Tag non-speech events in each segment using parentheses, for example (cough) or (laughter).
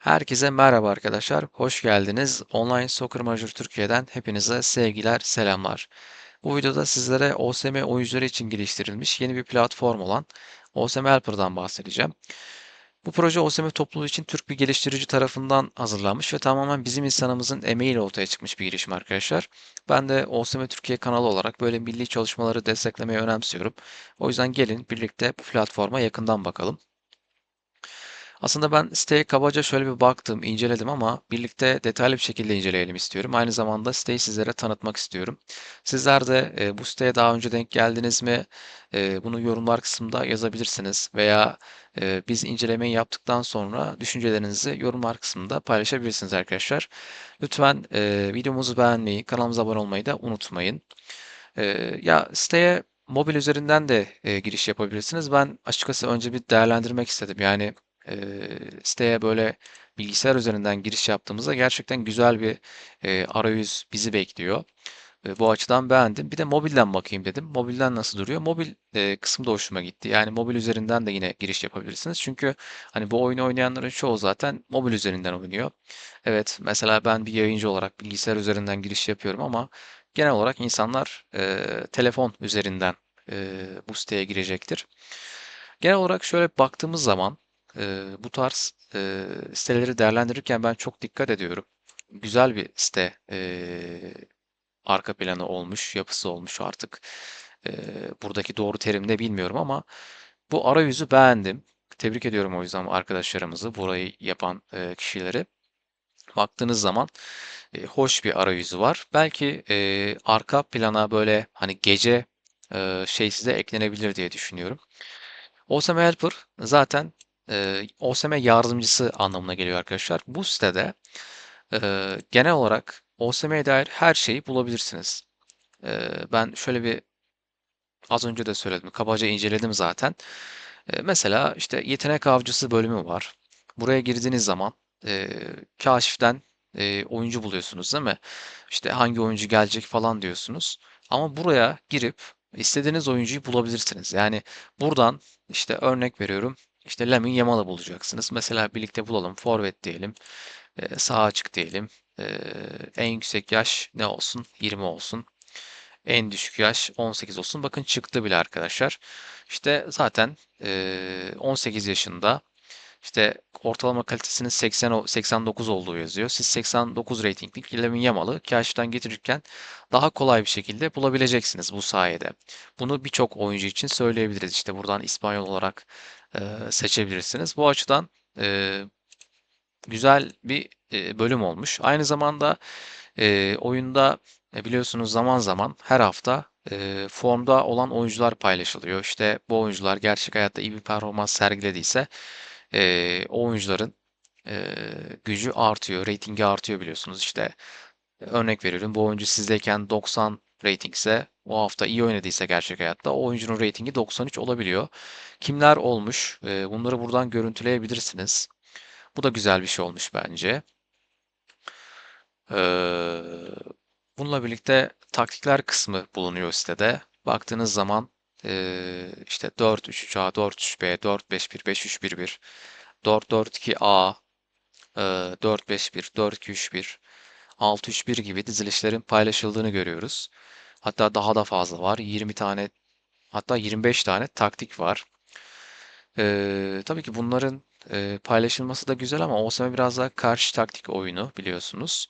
Herkese merhaba arkadaşlar, hoş geldiniz. Online Soccer Major Türkiye'den hepinize sevgiler, selamlar. Bu videoda sizlere OSM oyuncuları için geliştirilmiş yeni bir platform olan OSM Helper'dan bahsedeceğim. Bu proje OSM topluluğu için Türk bir geliştirici tarafından hazırlanmış ve tamamen bizim insanımızın emeğiyle ortaya çıkmış bir girişim arkadaşlar. Ben de OSM Türkiye kanalı olarak böyle milli çalışmaları desteklemeyi önemsiyorum. O yüzden gelin birlikte bu platforma yakından bakalım. Aslında ben siteye kabaca şöyle bir baktım, inceledim ama birlikte detaylı bir şekilde inceleyelim istiyorum. Aynı zamanda siteyi sizlere tanıtmak istiyorum. Sizler de e, bu siteye daha önce denk geldiniz mi? E, bunu yorumlar kısmında yazabilirsiniz veya e, biz incelemeyi yaptıktan sonra düşüncelerinizi yorumlar kısmında paylaşabilirsiniz arkadaşlar. Lütfen e, videomuzu beğenmeyi, kanalımıza abone olmayı da unutmayın. E, ya siteye mobil üzerinden de e, giriş yapabilirsiniz. Ben açıkçası önce bir değerlendirmek istedim. Yani Eee, siteye böyle bilgisayar üzerinden giriş yaptığımızda gerçekten güzel bir eee, arayüz bizi bekliyor. E, bu açıdan beğendim. Bir de mobilden bakayım dedim. Mobilden nasıl duruyor? Mobil e, kısmı da hoşuma gitti. Yani mobil üzerinden de yine giriş yapabilirsiniz. Çünkü hani bu oyunu oynayanların çoğu zaten mobil üzerinden oynuyor. Evet, mesela ben bir yayıncı olarak bilgisayar üzerinden giriş yapıyorum ama genel olarak insanlar e, telefon üzerinden e, bu siteye girecektir. Genel olarak şöyle baktığımız zaman e, bu tarz e, siteleri değerlendirirken ben çok dikkat ediyorum. Güzel bir site e, arka planı olmuş, yapısı olmuş artık. E, buradaki doğru terim ne bilmiyorum ama bu arayüzü beğendim. Tebrik ediyorum o yüzden arkadaşlarımızı, burayı yapan e, kişileri. Baktığınız zaman e, hoş bir arayüzü var. Belki e, arka plana böyle hani gece e, şey size eklenebilir diye düşünüyorum. OSM Helper zaten e, OSM yardımcısı anlamına geliyor arkadaşlar. Bu sitede e, genel olarak OSM'ye dair her şeyi bulabilirsiniz. E, ben şöyle bir az önce de söyledim. Kabaca inceledim zaten. E, mesela işte yetenek avcısı bölümü var. Buraya girdiğiniz zaman e, kaşiften e, oyuncu buluyorsunuz değil mi? İşte hangi oyuncu gelecek falan diyorsunuz. Ama buraya girip istediğiniz oyuncuyu bulabilirsiniz. Yani buradan işte örnek veriyorum. İşte Lamine Yamal'ı bulacaksınız. Mesela birlikte bulalım. Forvet diyelim. E, sağ açık diyelim. E, en yüksek yaş ne olsun? 20 olsun. En düşük yaş 18 olsun. Bakın çıktı bile arkadaşlar. İşte zaten e, 18 yaşında işte ortalama kalitesinin 80 89 olduğu yazıyor. Siz 89 ratingli Lamine Yamal'ı karşıdan getirirken daha kolay bir şekilde bulabileceksiniz bu sayede. Bunu birçok oyuncu için söyleyebiliriz. İşte buradan İspanyol olarak e, seçebilirsiniz. Bu açıdan e, güzel bir e, bölüm olmuş. Aynı zamanda e, oyunda e, biliyorsunuz zaman zaman her hafta e, formda olan oyuncular paylaşılıyor. İşte bu oyuncular gerçek hayatta iyi bir performans sergilediyse e, o oyuncuların e, gücü artıyor, reytingi artıyor biliyorsunuz. İşte örnek veriyorum bu oyuncu sizdeyken 90 rating ise o hafta iyi oynadıysa gerçek hayatta o oyuncunun reytingi 93 olabiliyor. Kimler olmuş? E, bunları buradan görüntüleyebilirsiniz. Bu da güzel bir şey olmuş bence. Ee, bununla birlikte taktikler kısmı bulunuyor sitede. Baktığınız zaman ee, işte 4-3-3A, 4-3-B, 4-5-1, 5-3-1-1, 4-4-2A, 4-5-1, 4-2-3-1, 6-3-1 gibi dizilişlerin paylaşıldığını görüyoruz. Hatta daha da fazla var. 20 tane hatta 25 tane taktik var. Ee, tabii ki bunların e, paylaşılması da güzel ama OSM biraz daha karşı taktik oyunu biliyorsunuz.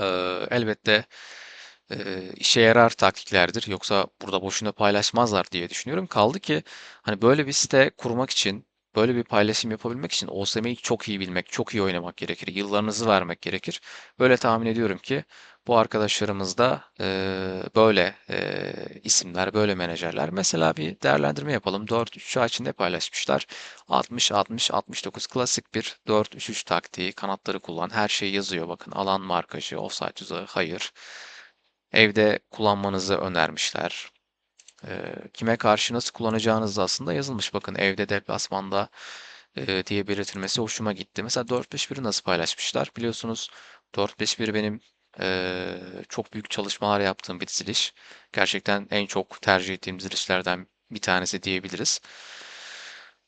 Ee, elbette e, işe yarar taktiklerdir. Yoksa burada boşuna paylaşmazlar diye düşünüyorum. Kaldı ki hani böyle bir site kurmak için, böyle bir paylaşım yapabilmek için OSM'yi çok iyi bilmek, çok iyi oynamak gerekir. Yıllarınızı vermek gerekir. Böyle tahmin ediyorum ki bu arkadaşlarımız da e, böyle e, isimler, böyle menajerler. Mesela bir değerlendirme yapalım. 4-3 içinde paylaşmışlar. 60-60-69 klasik bir 4-3-3 taktiği. Kanatları kullan. Her şey yazıyor. Bakın alan markajı, offside tuzağı, hayır. Evde kullanmanızı önermişler. E, kime karşı nasıl kullanacağınız da aslında yazılmış. Bakın evde deplasmanda e, diye belirtilmesi hoşuma gitti. Mesela 4-5-1'i nasıl paylaşmışlar? Biliyorsunuz 4-5-1 benim e, çok büyük çalışmalar yaptığım bir diziliş. Gerçekten en çok tercih ettiğim dizilişlerden bir tanesi diyebiliriz.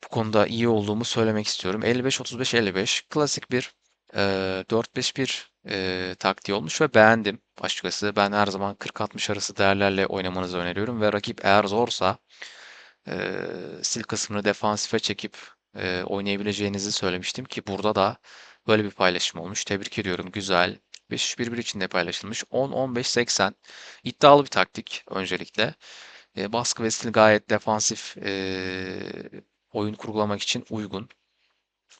bu konuda iyi olduğumu söylemek istiyorum. 55-35-55 klasik bir e, 4-5-1 e, taktiği olmuş ve beğendim açıkçası. Ben her zaman 40-60 arası değerlerle oynamanızı öneriyorum ve rakip eğer zorsa e, sil kısmını defansife çekip e, oynayabileceğinizi söylemiştim ki burada da böyle bir paylaşım olmuş. Tebrik ediyorum. Güzel. 5-3-1-1 içinde paylaşılmış. 10-15-80 iddialı bir taktik öncelikle. E, baskı ve stil gayet defansif e, oyun kurgulamak için uygun.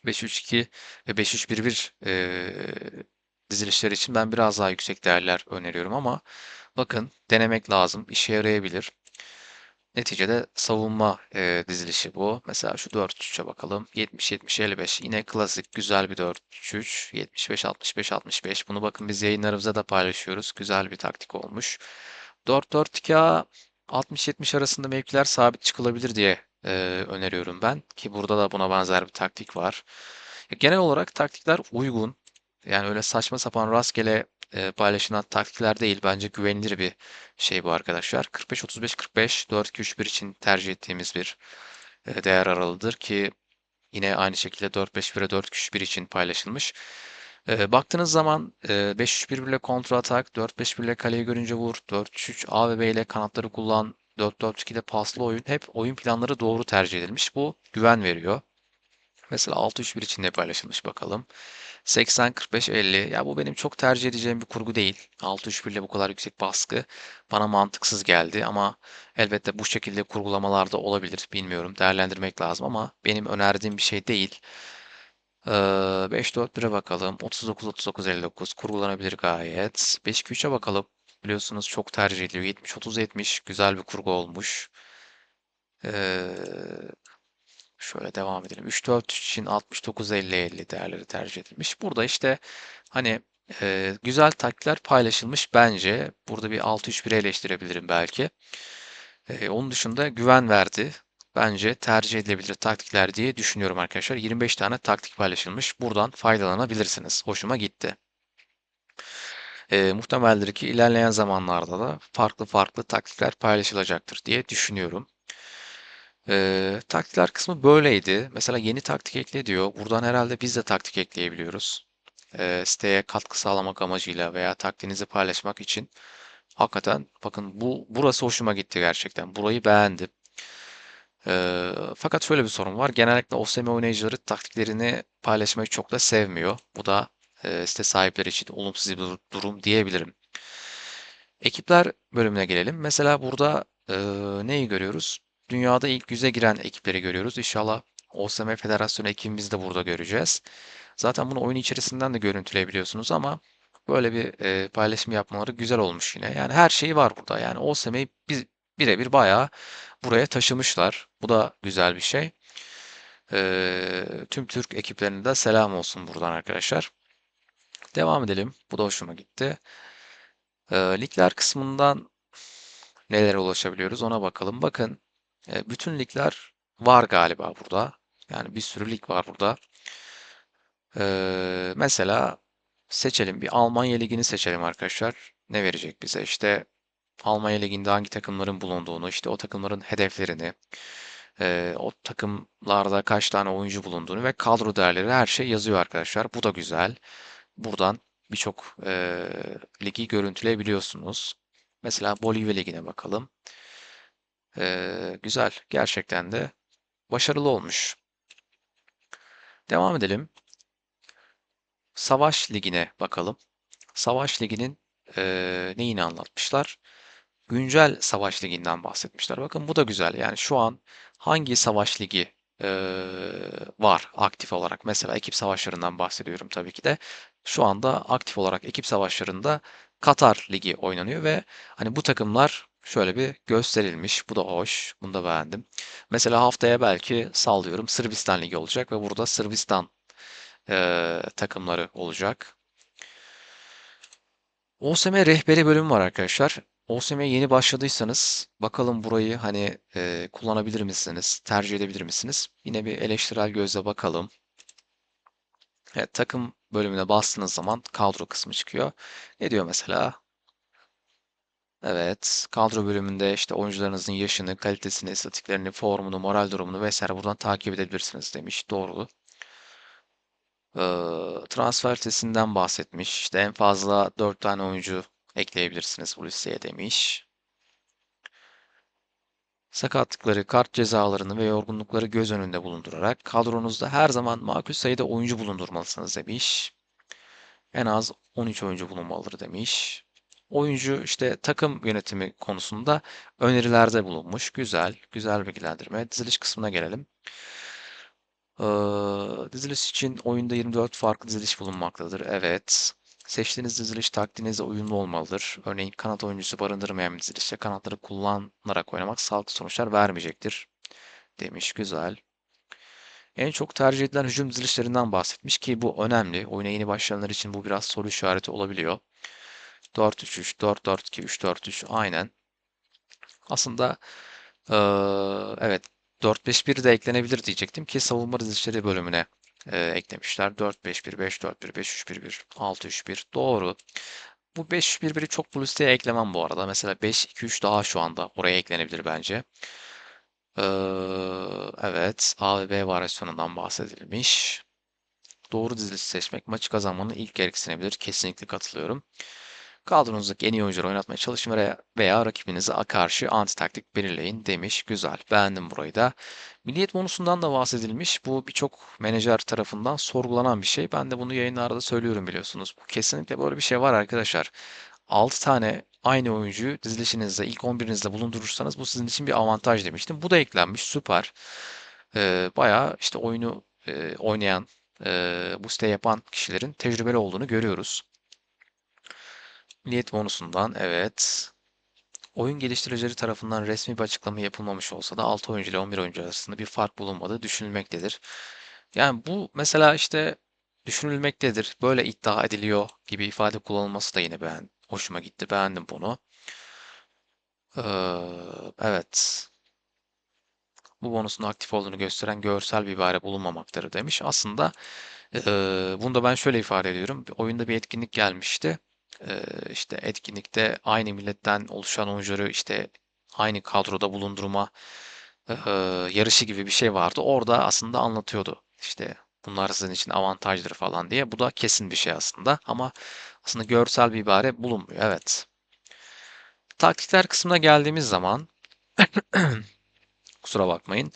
5-3-2 ve 5-3-1-1 e, dizilişler için ben biraz daha yüksek değerler öneriyorum ama bakın denemek lazım. İşe yarayabilir. Neticede savunma e, dizilişi bu. Mesela şu 4-3'e bakalım. 70-70-55 yine klasik güzel bir 4-3. 75-65-65 bunu bakın biz yayınlarımızda da paylaşıyoruz. Güzel bir taktik olmuş. 4-4-2 60-70 arasında mevkiler sabit çıkılabilir diye e, öneriyorum ben. Ki burada da buna benzer bir taktik var. Genel olarak taktikler uygun. Yani öyle saçma sapan rastgele e, paylaşılan taktikler değil. Bence güvenilir bir şey bu arkadaşlar. 45-35-45 4-2-3-1 için tercih ettiğimiz bir e, değer aralığıdır ki yine aynı şekilde 4-5-1'e 4-2-3-1 için paylaşılmış. E, baktığınız zaman e, 5-3-1 ile kontra atak, 4-5-1 ile kaleyi görünce vur, 4-3-3 A ve B ile kanatları kullan, 4-4-2 ile paslı oyun hep oyun planları doğru tercih edilmiş. Bu güven veriyor. Mesela 6-3-1 içinde paylaşılmış bakalım. 80-45-50. Ya bu benim çok tercih edeceğim bir kurgu değil. 6-3-1 ile bu kadar yüksek baskı bana mantıksız geldi ama elbette bu şekilde kurgulamalarda olabilir. Bilmiyorum. Değerlendirmek lazım ama benim önerdiğim bir şey değil. Ee, 5-4-1'e bakalım. 39-39-59 kurgulanabilir gayet. 5-2-3'e bakalım. Biliyorsunuz çok tercih ediliyor. 70-30-70 güzel bir kurgu olmuş. Ee, Şöyle devam edelim. 3-4 için 69-50-50 değerleri tercih edilmiş. Burada işte hani e, güzel taktikler paylaşılmış bence. Burada bir 6-3-1 eleştirebilirim belki. E, onun dışında güven verdi. Bence tercih edilebilir taktikler diye düşünüyorum arkadaşlar. 25 tane taktik paylaşılmış. Buradan faydalanabilirsiniz. Hoşuma gitti. E, muhtemeldir ki ilerleyen zamanlarda da farklı farklı taktikler paylaşılacaktır diye düşünüyorum. Ee, taktikler kısmı böyleydi. Mesela yeni taktik ekle diyor. Buradan herhalde biz de taktik ekleyebiliyoruz. Ee, siteye katkı sağlamak amacıyla veya taktiğinizi paylaşmak için. Hakikaten bakın bu burası hoşuma gitti gerçekten. Burayı beğendim. Ee, fakat şöyle bir sorun var. Genellikle OSM oynayıcıları taktiklerini paylaşmayı çok da sevmiyor. Bu da e, site sahipleri için olumsuz bir durum diyebilirim. Ekipler bölümüne gelelim. Mesela burada e, neyi görüyoruz? Dünyada ilk yüze giren ekipleri görüyoruz. İnşallah OSM Federasyonu ekibimizi de burada göreceğiz. Zaten bunu oyun içerisinden de görüntüleyebiliyorsunuz ama böyle bir e, paylaşım yapmaları güzel olmuş yine. Yani her şey var burada. Yani OSM'yi bir, birebir bayağı buraya taşımışlar. Bu da güzel bir şey. E, tüm Türk ekiplerine de selam olsun buradan arkadaşlar. Devam edelim. Bu da hoşuma gitti. E, ligler kısmından nelere ulaşabiliyoruz ona bakalım. Bakın e, bütün ligler var galiba burada. Yani bir sürü lig var burada. E, mesela seçelim. Bir Almanya Ligi'ni seçelim arkadaşlar. Ne verecek bize? İşte Almanya Ligi'nde hangi takımların bulunduğunu, işte o takımların hedeflerini, e, o takımlarda kaç tane oyuncu bulunduğunu ve kadro değerleri her şey yazıyor arkadaşlar. Bu da güzel. Buradan birçok e, ligi görüntüleyebiliyorsunuz. Mesela Bolivya Ligi'ne bakalım. Ee, güzel. Gerçekten de başarılı olmuş. Devam edelim. Savaş Ligi'ne bakalım. Savaş Ligi'nin e, neyini anlatmışlar? Güncel Savaş Ligi'nden bahsetmişler. Bakın bu da güzel. Yani şu an hangi Savaş Ligi e, var aktif olarak? Mesela ekip savaşlarından bahsediyorum tabii ki de. Şu anda aktif olarak ekip savaşlarında Katar Ligi oynanıyor ve hani bu takımlar şöyle bir gösterilmiş. Bu da hoş. Bunu da beğendim. Mesela haftaya belki sallıyorum Sırbistan Ligi olacak ve burada Sırbistan e, takımları olacak. OSM rehberi bölümü var arkadaşlar. OSM'ye yeni başladıysanız bakalım burayı hani e, kullanabilir misiniz? Tercih edebilir misiniz? Yine bir eleştirel gözle bakalım. Evet, takım bölümüne bastığınız zaman kadro kısmı çıkıyor. Ne diyor mesela? Evet, kadro bölümünde işte oyuncularınızın yaşını, kalitesini, istatistiklerini, formunu, moral durumunu vesaire buradan takip edebilirsiniz demiş. Doğru. Ee, transfer listesinden bahsetmiş. İşte en fazla 4 tane oyuncu ekleyebilirsiniz bu listeye demiş. Sakatlıkları, kart cezalarını ve yorgunlukları göz önünde bulundurarak kadronuzda her zaman makul sayıda oyuncu bulundurmalısınız demiş. En az 13 oyuncu bulunmalıdır demiş. Oyuncu işte takım yönetimi konusunda önerilerde bulunmuş. Güzel, güzel bilgilendirme. Diziliş kısmına gelelim. Ee, diziliş için oyunda 24 farklı diziliş bulunmaktadır. Evet. Seçtiğiniz diziliş taktiğinizle uyumlu olmalıdır. Örneğin kanat oyuncusu barındırmayan bir dizilişte kanatları kullanarak oynamak sağlıklı sonuçlar vermeyecektir. Demiş. Güzel. En çok tercih edilen hücum dizilişlerinden bahsetmiş ki bu önemli. Oyuna yeni başlayanlar için bu biraz soru işareti olabiliyor. 4-3-3, 4-4-2, 3-4-3 aynen. Aslında eee, evet 4-5-1 de eklenebilir diyecektim ki savunma dizilişleri bölümüne eee, eklemişler. 4-5-1, 5-4-1, 5-3-1-1, 6-3-1 doğru. Bu 5-3-1-1'i çok bu listeye eklemem bu arada. Mesela 5-2-3 daha şu anda oraya eklenebilir bence. Eee, evet A ve B varyasyonundan bahsedilmiş. Doğru diziliş seçmek maçı kazanmanın ilk gereksinebilir. Kesinlikle katılıyorum. Kadronuzdaki en iyi oyuncuları oynatmaya çalışın veya, rakibinize karşı anti taktik belirleyin demiş. Güzel. Beğendim burayı da. Milliyet bonusundan da bahsedilmiş. Bu birçok menajer tarafından sorgulanan bir şey. Ben de bunu yayınlarda söylüyorum biliyorsunuz. Bu kesinlikle böyle bir şey var arkadaşlar. 6 tane aynı oyuncuyu dizilişinizde ilk 11'inizde bulundurursanız bu sizin için bir avantaj demiştim. Bu da eklenmiş. Süper. Ee, bayağı işte oyunu e, oynayan, e, bu site yapan kişilerin tecrübeli olduğunu görüyoruz. Niyet bonusundan evet. Oyun geliştiricileri tarafından resmi bir açıklama yapılmamış olsa da 6 oyuncu ile 11 oyuncu arasında bir fark bulunmadığı düşünülmektedir. Yani bu mesela işte düşünülmektedir, böyle iddia ediliyor gibi ifade kullanılması da yine ben hoşuma gitti. Beğendim bunu. Ee, evet. Bu bonusun aktif olduğunu gösteren görsel bir ibare bulunmamaktadır demiş. Aslında e, bunu da ben şöyle ifade ediyorum. Oyunda bir etkinlik gelmişti. İşte etkinlikte aynı milletten oluşan oyuncuları işte aynı kadroda bulundurma yarışı gibi bir şey vardı. Orada aslında anlatıyordu. İşte bunlar sizin için avantajdır falan diye. Bu da kesin bir şey aslında. Ama aslında görsel bir ibare bulunmuyor. Evet. Taktikler kısmına geldiğimiz zaman (clears throat) kusura bakmayın.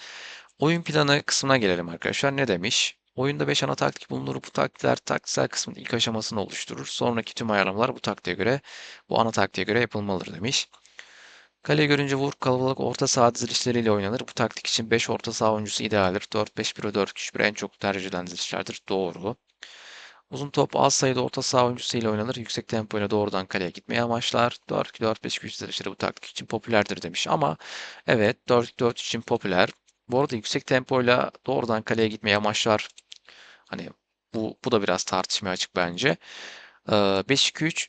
Oyun planı kısmına gelelim arkadaşlar. Ne demiş? Oyunda 5 ana taktik bulunur. Bu taktikler taktiksel kısmın ilk aşamasını oluşturur. Sonraki tüm ayarlamalar bu taktiğe göre, bu ana taktiğe göre yapılmalıdır demiş. Kale görünce vur kalabalık orta saha dizilişleriyle oynanır. Bu taktik için 5 orta saha oyuncusu idealdir. 4-5-1 ve 4-2-3-1 en çok tercih edilen dizilişlerdir. Doğru. Uzun top az sayıda orta saha oyuncusu ile oynanır. Yüksek tempo ile doğrudan kaleye gitmeye amaçlar. 4-2-4-5 güç dizilişleri bu taktik için popülerdir demiş. Ama evet 4-4 için popüler. Bu arada yüksek tempoyla doğrudan kaleye gitmeye amaçlar. Hani bu, bu da biraz tartışmaya açık bence. Ee, 5-2-3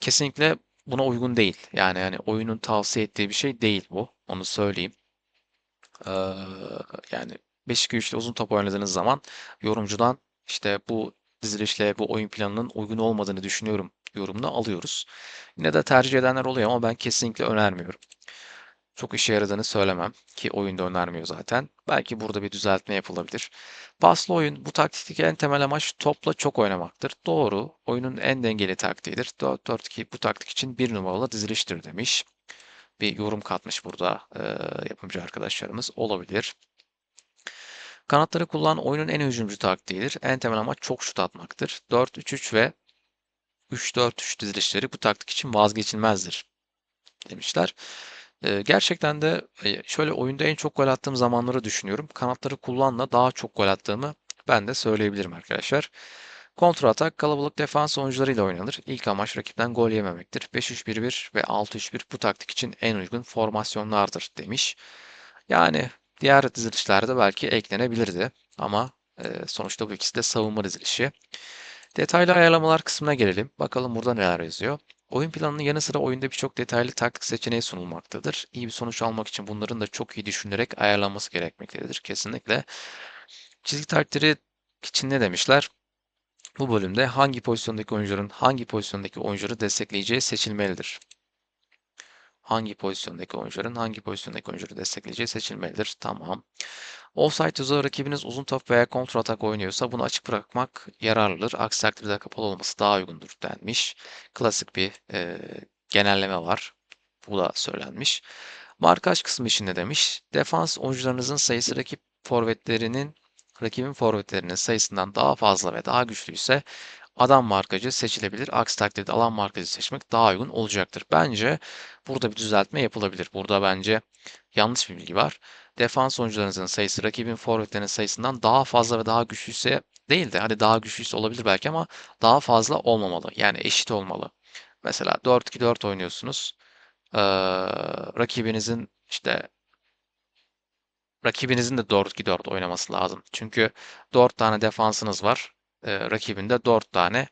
kesinlikle buna uygun değil. Yani yani oyunun tavsiye ettiği bir şey değil bu. Onu söyleyeyim. Ee, yani 5-2-3 ile uzun top oynadığınız zaman yorumcudan işte bu dizilişle bu oyun planının uygun olmadığını düşünüyorum yorumunu alıyoruz. Yine de tercih edenler oluyor ama ben kesinlikle önermiyorum. Çok işe yaradığını söylemem ki oyunda önermiyor zaten. Belki burada bir düzeltme yapılabilir. Paslı oyun bu taktikteki en temel amaç topla çok oynamaktır. Doğru. Oyunun en dengeli taktiğidir. 4-4-2 bu taktik için bir numaralı diziliştir demiş. Bir yorum katmış burada e, yapımcı arkadaşlarımız. Olabilir. Kanatları kullanan oyunun en hücumcu taktiğidir. En temel amaç çok şut atmaktır. 4-3-3 ve 3-4-3 dizilişleri bu taktik için vazgeçilmezdir demişler. Gerçekten de şöyle oyunda en çok gol attığım zamanları düşünüyorum. Kanatları kullanla daha çok gol attığımı ben de söyleyebilirim arkadaşlar. Kontra atak kalabalık defans oyuncularıyla oynanır. İlk amaç rakipten gol yememektir. 5-3-1-1 ve 6-3-1 bu taktik için en uygun formasyonlardır demiş. Yani diğer dizilişlerde belki eklenebilirdi ama sonuçta bu ikisi de savunma dizilişi. Detaylı ayarlamalar kısmına gelelim. Bakalım burada neler yazıyor. Oyun planının yanı sıra oyunda birçok detaylı taktik seçeneği sunulmaktadır. İyi bir sonuç almak için bunların da çok iyi düşünülerek ayarlanması gerekmektedir. Kesinlikle. Çizgi taktikleri için ne demişler? Bu bölümde hangi pozisyondaki oyuncuların hangi pozisyondaki oyuncuları destekleyeceği seçilmelidir. Hangi pozisyondaki oyuncuların hangi pozisyondaki oyuncuları destekleyeceği seçilmelidir. Tamam. Offside tuzağı rakibiniz uzun top veya kontra atak oynuyorsa bunu açık bırakmak yararlıdır. Aksi takdirde kapalı olması daha uygundur denmiş. Klasik bir e, genelleme var. Bu da söylenmiş. Markaj kısmı için ne demiş? Defans oyuncularınızın sayısı rakip forvetlerinin rakibin forvetlerinin sayısından daha fazla ve daha güçlüyse adam markacı seçilebilir. Aksi takdirde alan markacı seçmek daha uygun olacaktır. Bence burada bir düzeltme yapılabilir. Burada bence yanlış bir bilgi var. Defans oyuncularınızın sayısı rakibin forvetlerinin sayısından daha fazla ve daha güçlüyse değil de hadi daha güçlüyse olabilir belki ama daha fazla olmamalı. Yani eşit olmalı. Mesela 4-2-4 oynuyorsunuz. Ee, rakibinizin işte rakibinizin de 4-2-4 oynaması lazım. Çünkü 4 tane defansınız var. Ee, rakibinde 4 tane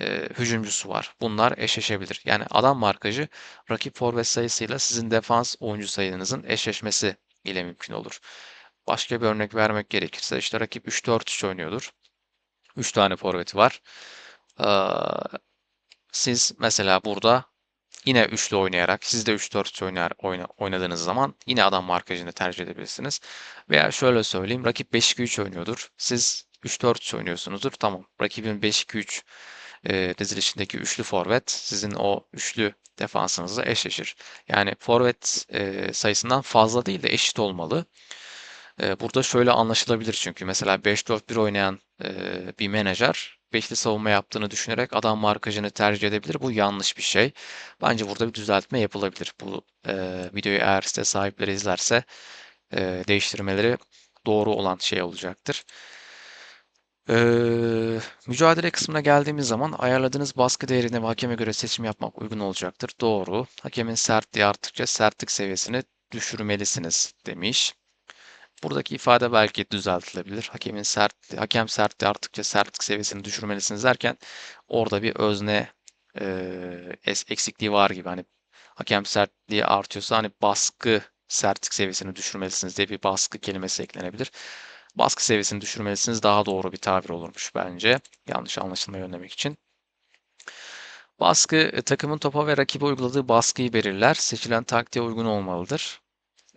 e, hücumcusu var. Bunlar eşleşebilir. Yani adam markajı rakip forvet sayısıyla sizin defans oyuncu sayınızın eşleşmesi ile mümkün olur. Başka bir örnek vermek gerekirse işte rakip 3-4-3 oynuyordur. 3 tane forveti var. Ee, siz mesela burada Yine üçlü oynayarak, siz de 3-4 oynar, oyna, oynadığınız zaman yine adam markajını tercih edebilirsiniz. Veya şöyle söyleyeyim, rakip 5-2-3 oynuyordur. Siz 3-4 oynuyorsunuzdur. Tamam, rakibin 5-2-3 e, dizilişindeki üçlü forvet sizin o üçlü defansınızla eşleşir. Yani forvet e, sayısından fazla değil de eşit olmalı. E, burada şöyle anlaşılabilir çünkü mesela 5-4-1 oynayan e, bir menajer beşli savunma yaptığını düşünerek adam markajını tercih edebilir. Bu yanlış bir şey. Bence burada bir düzeltme yapılabilir. Bu e, videoyu eğer site sahipleri izlerse e, değiştirmeleri doğru olan şey olacaktır. Ee, mücadele kısmına geldiğimiz zaman ayarladığınız baskı değerine ve hakeme göre seçim yapmak uygun olacaktır. Doğru. Hakemin sertliği arttıkça sertlik seviyesini düşürmelisiniz demiş. Buradaki ifade belki düzeltilebilir. Hakemin sert, hakem sertliği arttıkça sertlik seviyesini düşürmelisiniz derken orada bir özne e, eksikliği var gibi. Hani hakem sertliği artıyorsa hani baskı sertlik seviyesini düşürmelisiniz diye bir baskı kelimesi eklenebilir. Baskı seviyesini düşürmelisiniz daha doğru bir tabir olurmuş bence. Yanlış anlaşılmayı önlemek için. Baskı takımın topa ve rakibe uyguladığı baskıyı belirler. Seçilen taktiğe uygun olmalıdır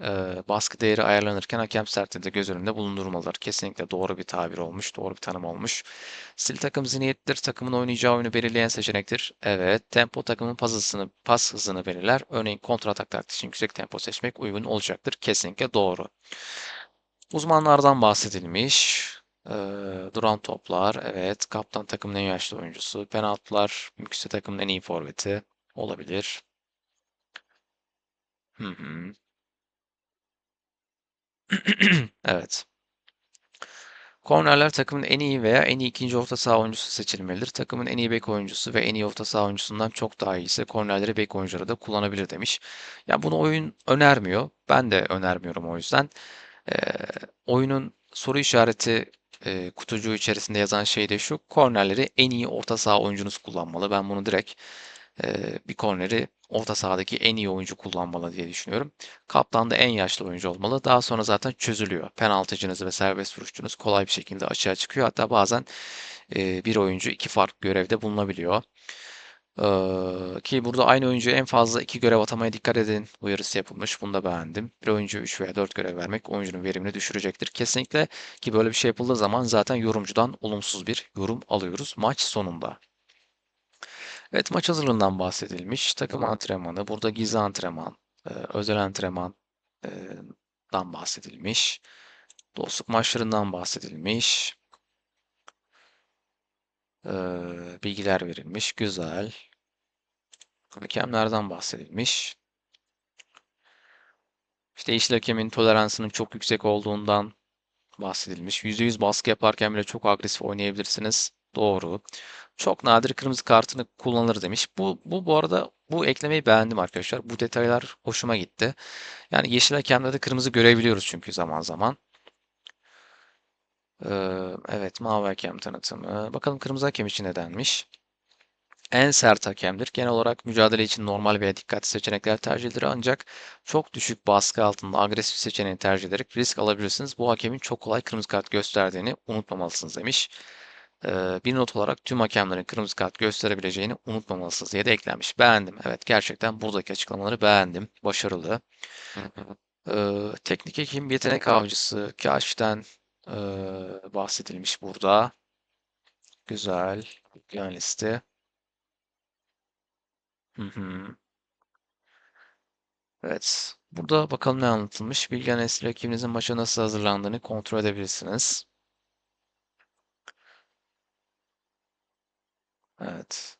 e, baskı değeri ayarlanırken hakem sertliği de göz önünde bulundurmalıdır. Kesinlikle doğru bir tabir olmuş, doğru bir tanım olmuş. Stil takım zihniyettir, takımın oynayacağı oyunu belirleyen seçenektir. Evet, tempo takımın pas hızını, pas hızını belirler. Örneğin kontra atak taktiği için yüksek tempo seçmek uygun olacaktır. Kesinlikle doğru. Uzmanlardan bahsedilmiş. Ee, duran toplar, evet. Kaptan takımın en yaşlı oyuncusu. Penaltılar, mümkünse takımın en iyi forveti olabilir. Hı hı. (clears throat) Evet. Kornerler takımın en iyi veya en iyi ikinci orta saha oyuncusu seçilmelidir. Takımın en iyi bek oyuncusu ve en iyi orta saha oyuncusundan çok daha iyiyse kornerleri bek oyuncuları da kullanabilir demiş. Ya bunu oyun önermiyor. Ben de önermiyorum o yüzden. Ee, oyunun soru işareti e, kutucuğu içerisinde yazan şey de şu. Kornerleri en iyi orta saha oyuncunuz kullanmalı. Ben bunu direkt e, bir korneri orta sahadaki en iyi oyuncu kullanmalı diye düşünüyorum. Kaptan da en yaşlı oyuncu olmalı. Daha sonra zaten çözülüyor. Penaltıcınız ve serbest vuruşçunuz kolay bir şekilde açığa çıkıyor. Hatta bazen e, bir oyuncu iki farklı görevde bulunabiliyor. Ee, ki burada aynı oyuncuya en fazla iki görev atamaya dikkat edin uyarısı yapılmış. Bunu da beğendim. Bir oyuncuya 3 veya 4 görev vermek oyuncunun verimini düşürecektir. Kesinlikle ki böyle bir şey yapıldığı zaman zaten yorumcudan olumsuz bir yorum alıyoruz maç sonunda. Evet maç hazırlığından bahsedilmiş. Takım antrenmanı, burada gizli antrenman, e, özel antrenmandan bahsedilmiş. Dostluk maçlarından bahsedilmiş. E, bilgiler verilmiş. Güzel. Hakemlerden bahsedilmiş. İşte yeşil hakemin toleransının çok yüksek olduğundan bahsedilmiş. %100 baskı yaparken bile çok agresif oynayabilirsiniz. Doğru. Çok nadir kırmızı kartını kullanır demiş. Bu, bu bu arada bu eklemeyi beğendim arkadaşlar. Bu detaylar hoşuma gitti. Yani yeşil hakemde de kırmızı görebiliyoruz çünkü zaman zaman. Ee, evet mavi hakem tanıtımı. Bakalım kırmızı hakem için nedenmiş? En sert hakemdir. Genel olarak mücadele için normal veya dikkatli seçenekler tercih edilir ancak çok düşük baskı altında agresif seçeneği tercih ederek risk alabilirsiniz. Bu hakemin çok kolay kırmızı kart gösterdiğini unutmamalısınız demiş. Ee, bir not olarak tüm hakemlerin kırmızı kart gösterebileceğini unutmamalısınız diye de eklenmiş. Beğendim. Evet gerçekten buradaki açıklamaları beğendim. Başarılı. Ee, teknik hekim, yetenek avcısı, kaşiften ee, bahsedilmiş burada. Güzel. Bilgi analisti. Evet. Burada bakalım ne anlatılmış. Bilgi analisti rakibinizin maça nasıl hazırlandığını kontrol edebilirsiniz. Evet.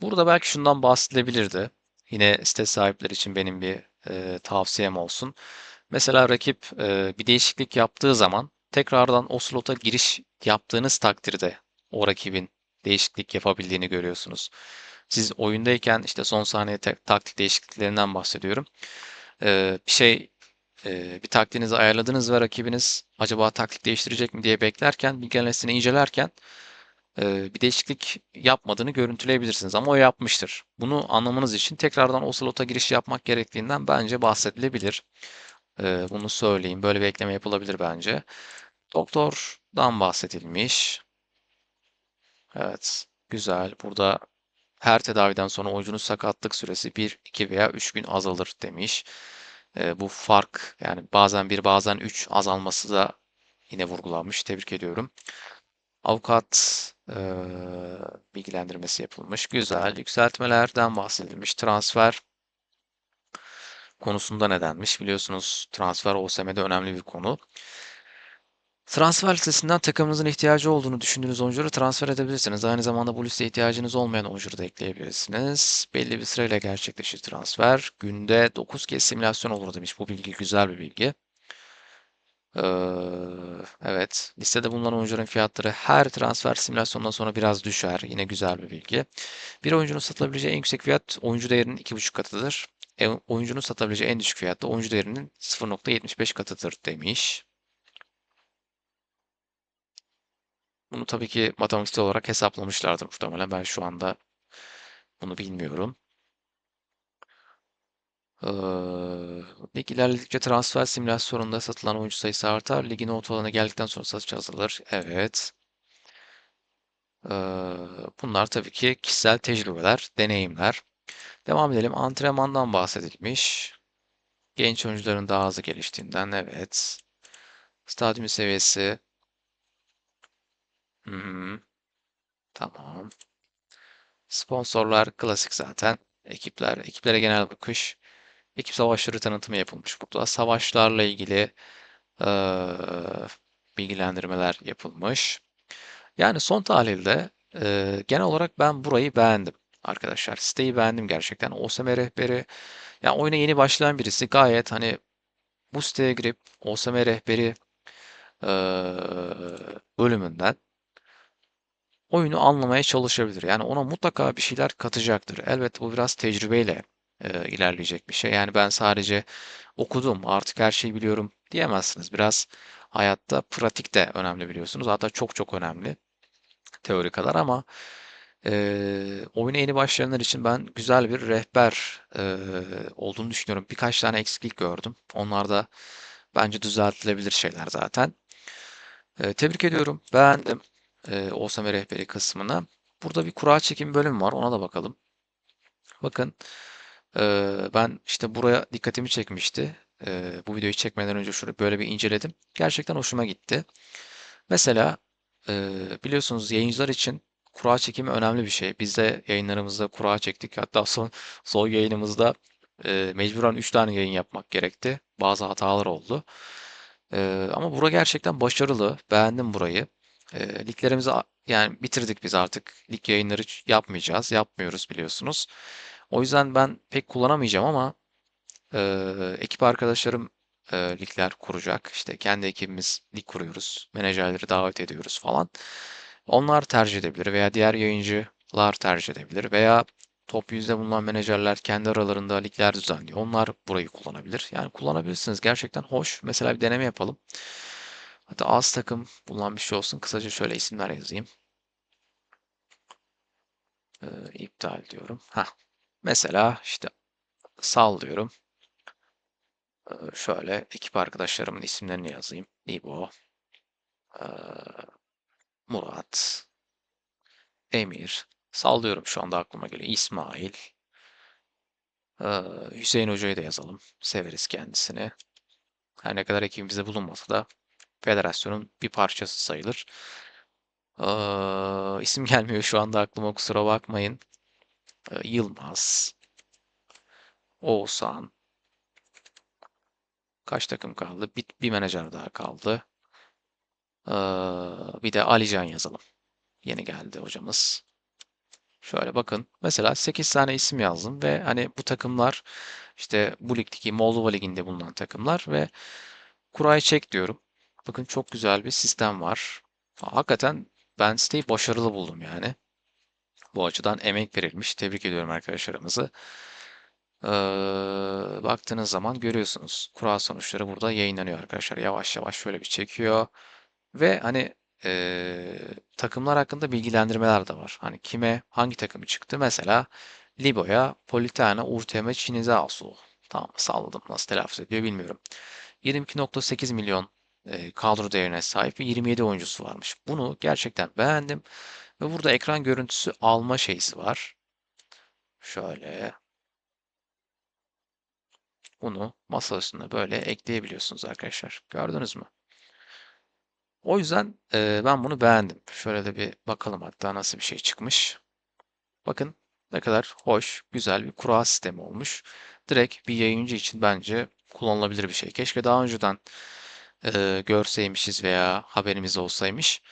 Burada belki şundan bahsedilebilirdi. Yine site sahipleri için benim bir e, tavsiyem olsun. Mesela rakip e, bir değişiklik yaptığı zaman tekrardan o slota giriş yaptığınız takdirde o rakibin değişiklik yapabildiğini görüyorsunuz. Siz oyundayken işte son saniye taktik değişikliklerinden bahsediyorum. E, bir şey e, bir taktiğinizi ayarladınız ve rakibiniz acaba taktik değiştirecek mi diye beklerken bilgi analizini incelerken e, bir değişiklik yapmadığını görüntüleyebilirsiniz ama o yapmıştır. Bunu anlamanız için tekrardan o slota giriş yapmak gerektiğinden bence bahsedilebilir. E, bunu söyleyeyim. Böyle bir ekleme yapılabilir bence. Doktordan bahsedilmiş. Evet, güzel. Burada her tedaviden sonra oyuncunun sakatlık süresi 1, 2 veya 3 gün azalır demiş. E, bu fark yani bazen 1 bazen 3 azalması da yine vurgulanmış. Tebrik ediyorum. Avukat eee, bilgilendirmesi yapılmış. Güzel. Yükseltmelerden bahsedilmiş. Transfer konusunda nedenmiş? Biliyorsunuz transfer OSM'de önemli bir konu. Transfer listesinden takımınızın ihtiyacı olduğunu düşündüğünüz oyuncuları transfer edebilirsiniz. Aynı zamanda bu listeye ihtiyacınız olmayan oyuncuları da ekleyebilirsiniz. Belli bir sırayla gerçekleşir transfer. Günde 9 kez simülasyon olur demiş. Bu bilgi güzel bir bilgi. Ee, evet. Listede bulunan oyuncuların fiyatları her transfer simülasyonundan sonra biraz düşer. Yine güzel bir bilgi. Bir oyuncunun satılabileceği en yüksek fiyat oyuncu değerinin 2,5 katıdır. E, oyuncunun satabileceği en düşük fiyat da oyuncu değerinin 0.75 katıdır demiş. Bunu tabii ki matematiksel olarak hesaplamışlardır muhtemelen. Ben şu anda bunu bilmiyorum. Ee, lig ilerledikçe transfer simülasyonunda satılan oyuncu sayısı artar. Ligin ortalarına geldikten sonra satış azalır. Evet. Ee, bunlar tabii ki kişisel tecrübeler, deneyimler. Devam edelim. Antrenmandan bahsedilmiş. Genç oyuncuların daha hızlı geliştiğinden, evet. Stadyum seviyesi. Tamam. Sponsorlar klasik zaten. Ekipler, ekiplere genel bakış. Ekip savaşları tanıtımı yapılmış burada. Savaşlarla ilgili eee, bilgilendirmeler yapılmış. Yani son tahlilde eee, genel olarak ben burayı beğendim arkadaşlar. Siteyi beğendim gerçekten. OSM rehberi, yani oyuna yeni başlayan birisi gayet hani bu siteye girip OSM rehberi eee, bölümünden oyunu anlamaya çalışabilir. Yani ona mutlaka bir şeyler katacaktır. Elbette bu biraz tecrübeyle e, ilerleyecek bir şey. Yani ben sadece okudum, artık her şeyi biliyorum diyemezsiniz. Biraz hayatta pratik de önemli biliyorsunuz. Hatta çok çok önemli teori kadar ama e, oyuna yeni başlayanlar için ben güzel bir rehber e, olduğunu düşünüyorum. Birkaç tane eksiklik gördüm. Onlar da bence düzeltilebilir şeyler zaten. E, tebrik ediyorum. Beğendim e, OSM rehberi kısmını. Burada bir kura çekim bölümü var. Ona da bakalım. Bakın e, ben işte buraya dikkatimi çekmişti. E, bu videoyu çekmeden önce şöyle böyle bir inceledim. Gerçekten hoşuma gitti. Mesela e, biliyorsunuz yayıncılar için kura çekimi önemli bir şey. Biz de yayınlarımızda kura çektik. Hatta son son yayınımızda e, mecburen 3 tane yayın yapmak gerekti. Bazı hatalar oldu. E, ama bura gerçekten başarılı. Beğendim burayı. E, liglerimizi yani bitirdik biz artık. Lig yayınları yapmayacağız. Yapmıyoruz biliyorsunuz. O yüzden ben pek kullanamayacağım ama e, ekip arkadaşlarım e, ligler kuracak. İşte kendi ekibimiz lig kuruyoruz. Menajerleri davet ediyoruz falan. Onlar tercih edebilir veya diğer yayıncılar tercih edebilir veya top yüzde bulunan menajerler kendi aralarında ligler düzenliyor. Onlar burayı kullanabilir. Yani kullanabilirsiniz. Gerçekten hoş. Mesela bir deneme yapalım. Hatta az takım bulunan bir şey olsun. Kısaca şöyle isimler yazayım. Ee, iptal diyorum. Heh. Mesela işte sallıyorum. Ee, şöyle ekip arkadaşlarımın isimlerini yazayım. İbo, ee, Murat, Emir, sallıyorum şu anda aklıma geliyor. İsmail, ee, Hüseyin Hoca'yı da yazalım. Severiz kendisini. Her ne kadar ekibimizde bulunmasa da federasyonun bir parçası sayılır. Ee, isim (laughs) gelmiyor şu anda aklıma kusura bakmayın. Ee, Yılmaz, Oğuzhan. Kaç takım kaldı? Bir, bir menajer daha kaldı. Ee, bir de Alican yazalım. Yeni geldi hocamız. Şöyle bakın. Mesela 8 tane isim yazdım ve hani bu takımlar işte bu ligdeki Moldova Ligi'nde bulunan takımlar ve kurayı çek diyorum. Bakın çok güzel bir sistem var. Hakikaten ben siteyi başarılı buldum yani. Bu açıdan emek verilmiş. Tebrik ediyorum arkadaşlarımızı. Ee, baktığınız zaman görüyorsunuz. Kura sonuçları burada yayınlanıyor arkadaşlar. Yavaş yavaş şöyle bir çekiyor. Ve hani eee, takımlar hakkında bilgilendirmeler de var. Hani kime hangi takımı çıktı? Mesela Libo'ya Politano Urteme Çinizasu. Tamam salladım nasıl telaffuz ediyor bilmiyorum. 22.8 milyon e, kadro değerine sahip ve 27 oyuncusu varmış. Bunu gerçekten beğendim. Ve burada ekran görüntüsü alma şeysi var. Şöyle. Bunu masa üstüne böyle ekleyebiliyorsunuz arkadaşlar. Gördünüz mü? O yüzden e, ben bunu beğendim. Şöyle de bir bakalım hatta nasıl bir şey çıkmış. Bakın ne kadar hoş, güzel bir kura sistemi olmuş. Direkt bir yayıncı için bence kullanılabilir bir şey. Keşke daha önceden e, görseymişiz veya haberimiz olsaymış.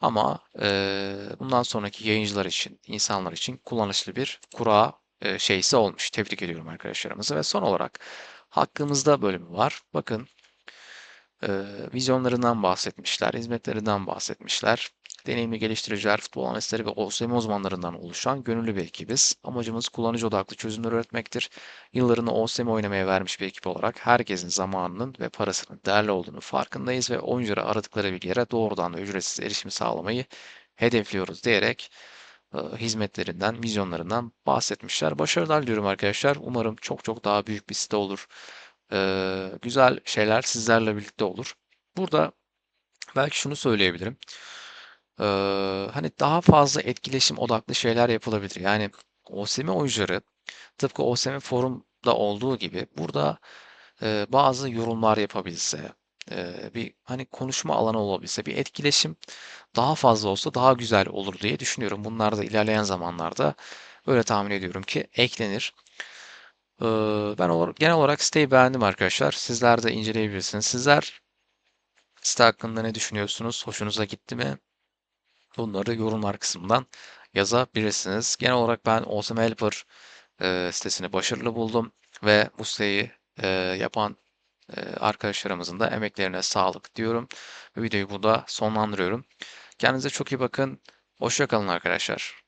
Ama e, bundan sonraki yayıncılar için, insanlar için kullanışlı bir kura e, şeysi olmuş. Tebrik ediyorum arkadaşlarımızı. Ve son olarak hakkımızda bölümü var. Bakın e, vizyonlarından bahsetmişler, hizmetlerinden bahsetmişler. Deneyimli geliştiriciler, futbol analistleri ve OSM uzmanlarından oluşan gönüllü bir ekibiz. Amacımız kullanıcı odaklı çözümler üretmektir. Yıllarını OSM oynamaya vermiş bir ekip olarak herkesin zamanının ve parasının değerli olduğunu farkındayız ve oyunculara aradıkları bilgilere doğrudan ve ücretsiz erişim sağlamayı hedefliyoruz diyerek e, hizmetlerinden, vizyonlarından bahsetmişler. Başarılar diliyorum arkadaşlar. Umarım çok çok daha büyük bir site olur. E, güzel şeyler sizlerle birlikte olur. Burada belki şunu söyleyebilirim. E, hani daha fazla etkileşim odaklı şeyler yapılabilir. Yani OSM oyuncuları tıpkı OSM forumda olduğu gibi burada e, bazı yorumlar yapabilse, e, bir hani konuşma alanı olabilse, bir etkileşim daha fazla olsa daha güzel olur diye düşünüyorum. Bunlar da ilerleyen zamanlarda böyle tahmin ediyorum ki eklenir. Ben genel olarak siteyi beğendim arkadaşlar. Sizler de inceleyebilirsiniz. Sizler site hakkında ne düşünüyorsunuz? Hoşunuza gitti mi? Bunları yorumlar kısmından yazabilirsiniz. Genel olarak ben Awesome Helper e, sitesini başarılı buldum ve bu siteyi e, yapan e, arkadaşlarımızın da emeklerine sağlık diyorum. Videoyu burada sonlandırıyorum. Kendinize çok iyi bakın. Hoşça kalın arkadaşlar.